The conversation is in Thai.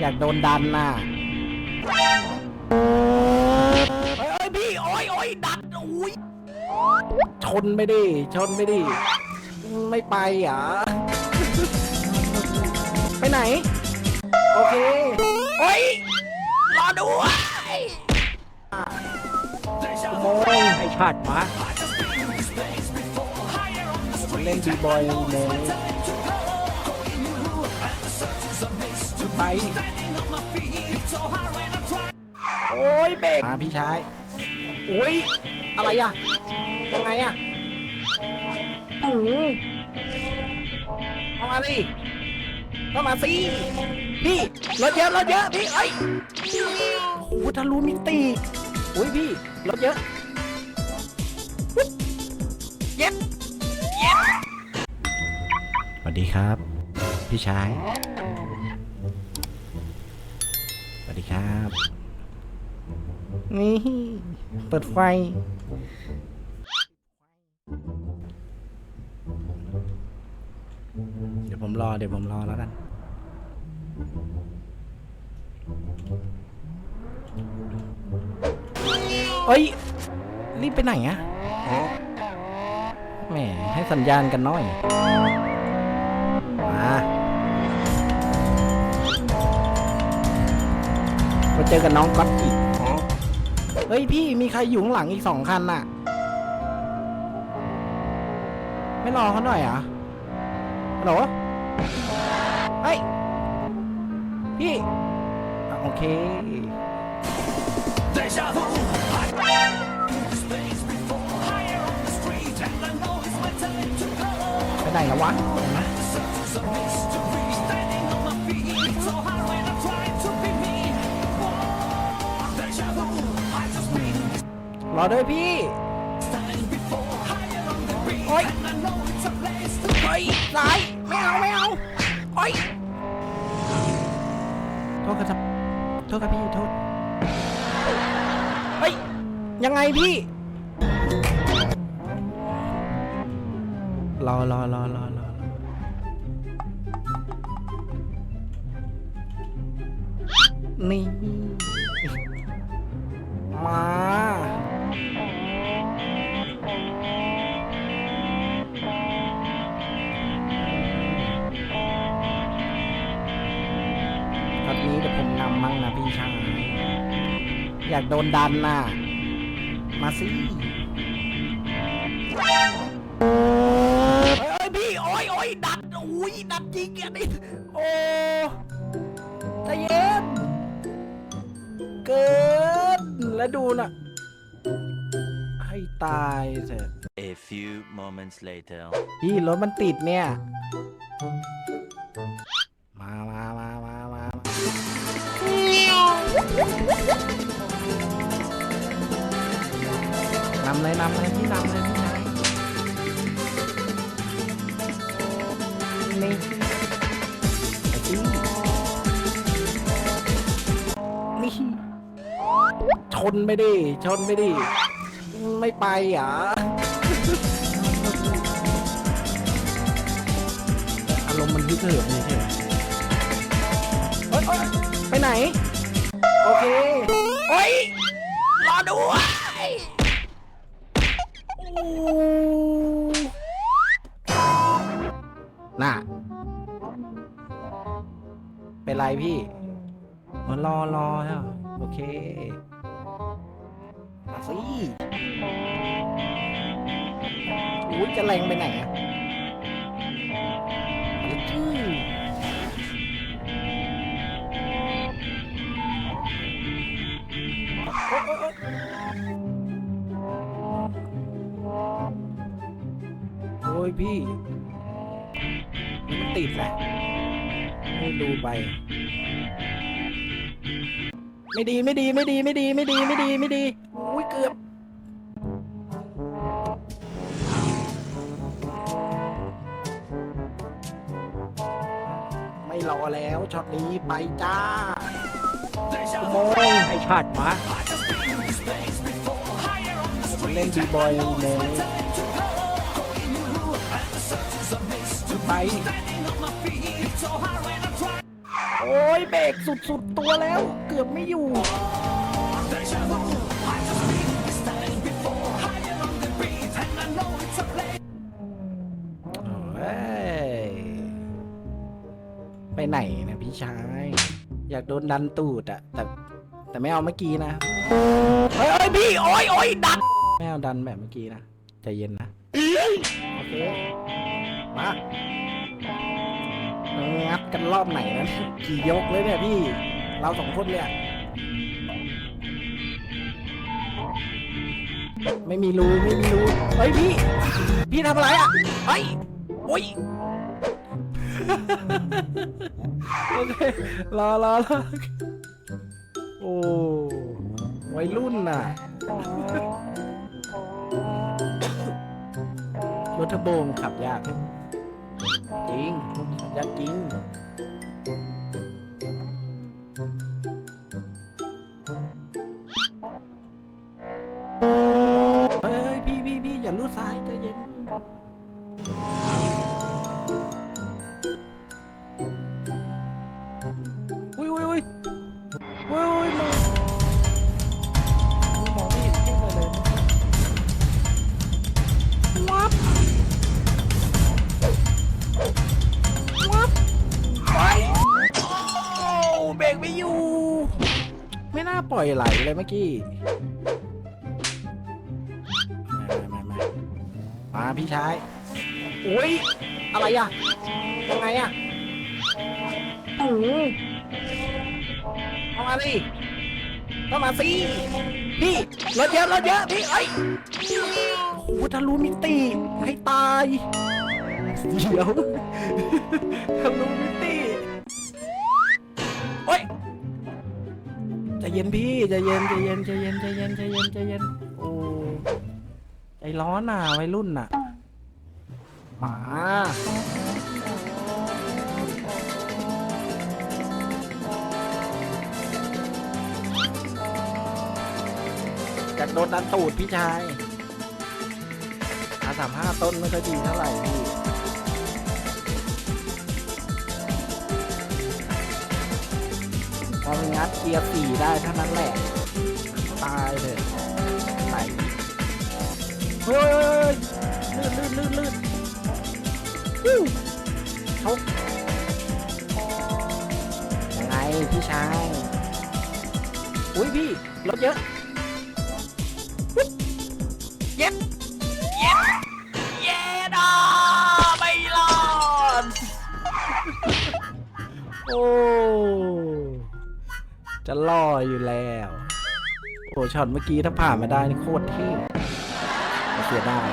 อยากโดนดันน่ะเฮ้ยเฮ้ยพี่โอ้ยโอ้ยดันอุ้ยชนไม่ดิชนไม่ดิไม่ไปเหรอะไปไหน โอเคโอ้ยรอด้วยโมงไอชาติมาเล่นบีบอยเลย ไป โอ้ยเบรกมาพี่ชายโอ้ย อะไรอะยังไงอะอือเข้ามาสิเข้ามาสิพี่รถเยอะรถเยอะพี่เอ้ยโอ้โหทะลุมิติโอ้ยพี่รถเยอะปุ๊บเย็บเย็บสวัสดีครับ พี่ชายส วัสดีครับ นี่ เปิดไฟ เดี๋ยวผมรอ เดี๋ยวผมรอแล้วกันเฮ้ย รีบไปไหนอะแหมให้สัญญาณกันหน่อย มาเจอกับน้องก๊อตอีกเฮ้ยพี่มีใครอยู่ข้างหลังอีกสองคันน่ะ ไม่รอเขาหน่อยเหรอะฮัลโหลเฮ้ย พี่อะโอเคไปไหนแล้ววะ รอด้วยพี่โอ๊ยเฮ้ยสายไม่เอาไม่เอาโอ๊ยโทษครับโทษครับพี่โทษเฮ้ยยังไงพี่รอรอรอรอรอนี่มาำมั่งนะพี่ชาย อยากโดนดันน่ะ มาสิเฮ้ยเฮ้ยพี่ โอ้ยโอ้ยดันอุ้ยดันจริงอะนี่โอ้ใจเย็น เกินแล้วดูน่ะ ให้ตายเถอะ A few moments later. พี่รถมันติดเนี่ย มามามา นำเลยนำเลยพี่นำเลยพี่ชายนี่ไอ้พี่นี่ชนไม่ดิชนไม่ดิไม่ไปหรอะอารมณ์มันฮึกเหิมนี่ใช่ไหมเฮ้ยเฮ้ยไปไหน โอเค โอ้ยรอด้วยอู้น่ะ เป็นไรพี่มันรอรอฮะโอเคมาสิอุ้ยจะแรงไปไหนอะ พี่มันติดแหละให้ดูไป ไม่ดีไม่ดีไม่ดีไม่ดีไม่ดีไม่ดีไม่ดีอุ้ยเกือบไม่รอแล้วช็อตนี้ไปจ้าโมงไอชาติมาเล่นบีบอยเลย ไป โอ้ยเบรกสุดๆตัวแล้ว เกือบไม่อยู่เฮ้ยไปไหนนะพี่ชาย อยากโดนดันตูดอะแต่แต่ไม่เอาเมื่อกี้นะ เฮ้ยเฮ้ยพี่ โอ้ยโอ้ยดัน ไม่เอาดันแบบเมื่อกี้นะ ใจเย็นนะ โอเค มางัดกันรอบไหนนะกี่ยกเลยเนี่ยพี่ เราสองคนเนี่ย ไม่มีรูไม่มีรูเฮ้ยพี่ พี่ทำอะไรอะเฮ้ยโอ้ยโอเครอรอรอโอ้วัยรุ่นน่ะรถเทอร์โบมันขับยากจริงขับยาก จริง อยไหลเลยเมื่อกี้มามามามาพี่ชายอุ้ยอะไรอะยังไงอะอือเข้ามาดิเข้ามาสิพี่รถเยอะรถเยอะพี่เอ้ยโอ้โหทะลุมิติให้ตายเดี๋ยวทะลุมิติ ใจเย็นพี่ใจเย็นใจเย็นใจเย็นใจเย็นใจเย็นใจเย็นโอ้ใจร้อนน่ะวัยรุ่นน่ะมาอยากโดนดันตูดพี่ชายอาสามห้าต้นไม่ค่อยดีเท่าไหร่พี่ พอมันงัดเกียร์สี่ได้เท่านั้นแหละ ตายเลยไหลเฮ้ยลื่นลื่นลื่นลื่นฮู้ชกยังไงพี่ชาย อุ้ยพี่รถเยอะปุ๊บเย็บเย็บเย็ดอะไม่รอดโอ้ จะล่ออยู่แล้ว โอ้ช็อตเมื่อกี้ถ้าผ่านมาได้นี่โคตรเท่แต่เสียดาย